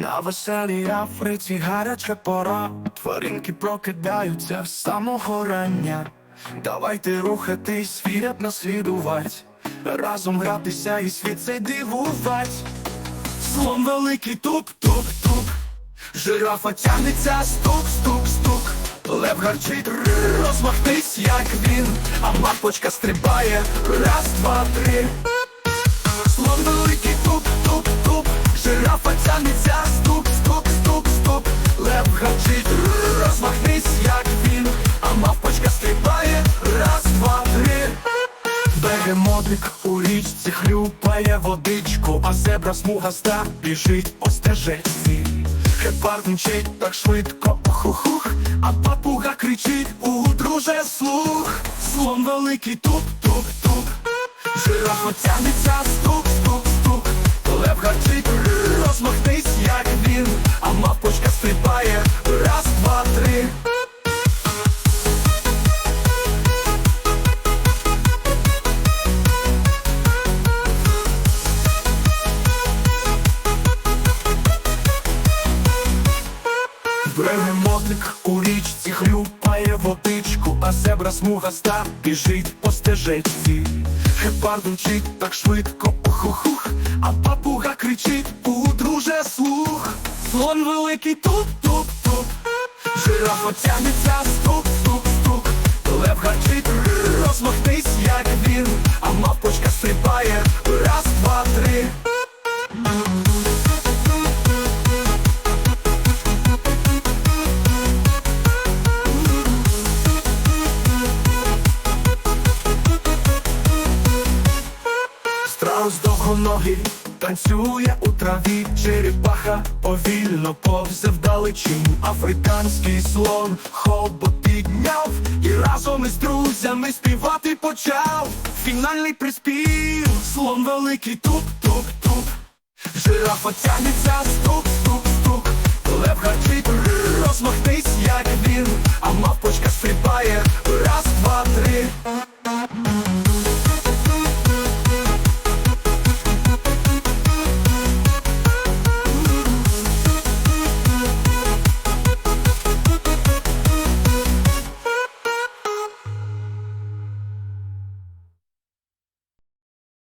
На веселій Африці гаряча пора, тваринки прокидаються з самого рання. Давайте рухатись, світ наслідувать, разом гратися і світ цей дивувать. Слон великий туп-туп-туп, жирафа тягнеться стук-стук-стук, лев гарчить, розмахнись, як він, а мапочка стрибає, раз, два, три. Бегемотик у річці хлюпає водичку, а зебра смугаста біжить по стежечці. Гепард мчить так швидко, хух-хух, а папуга кричить, у друже слух. Слон великий туп-туп-туп, жирафа тягнеться, стук-стук-стук, лев гарчить, «Р, Бегемотик у річці хлюпає водичку, а зебра смугаста біжить по стежечці. Гепард мчить так швидко, хух-хух, а папуга кричить, у друже слух. Слон великий туп-туп-туп, жирафа тягнеться, стук-стук-стук, Страус довгоногий танцює у траві, черепаха повільно повзе вдалечінь. Африканський слон хобот підняв і разом із друзями співати почав. Фінальний приспів, слон великий туп-туп-туп. Жирафа тягнеться, стук-стук-стук. Лев гарчить, розмахнись, як він, а мавпо